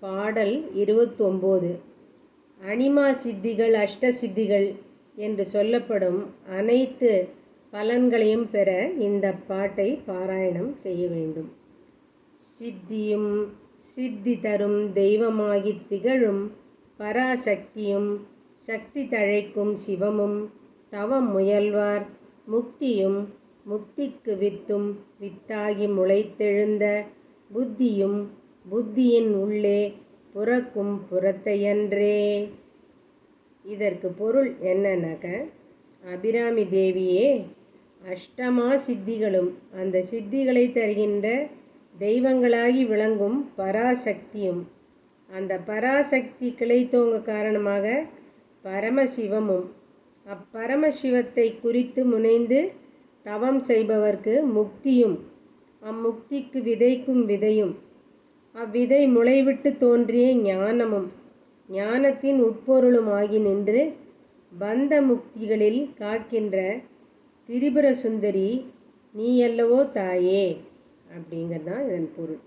பாடல் இருபத்தொம்போது. அனிமா சித்திகள் அஷ்ட சித்திகள் என்று சொல்லப்படும் அனைத்து பலன்களையும் பெற இந்த பாட்டை பாராயணம் செய்ய வேண்டும். சித்தியும் சித்தி தரும் தெய்வமாகித் திகழும் பராசக்தியும் சக்தி தழைக்கும் சிவமும் தவம் முயல்வார் முக்தியும் முக்திக்கு வித்தும் வித்தாகி முளைத்தெழுந்த புத்தியும் புத்தியின் உள்ளே புறக்கும் புறத்தையன்றே. இதற்கு பொருள் என்னன்னாக்க அபிராமி தேவியே அஷ்டமா சித்திகளும் அந்த சித்திகளை தருகின்ற தெய்வங்களாகி விளங்கும் பராசக்தியும் அந்த பராசக்தி கிளைத்தோங்க காரணமாக பரமசிவமும் அப்பரமசிவத்தை குறித்து முனைந்து தவம் செய்பவர்க்கு முக்தியும் அம்முக்திக்கு விதைக்கும் விதையும். அவ்விதை முளைவிட்டு தோன்றிய ஞானமும் ஞானத்தின் உட்பொருளுமாகி நின்று பந்த முக்திகளில் காக்கின்ற திரிபுர சுந்தரி நீ அல்லவோ தாயே அப்படிங்கிறது தான் இதன் பொருள்.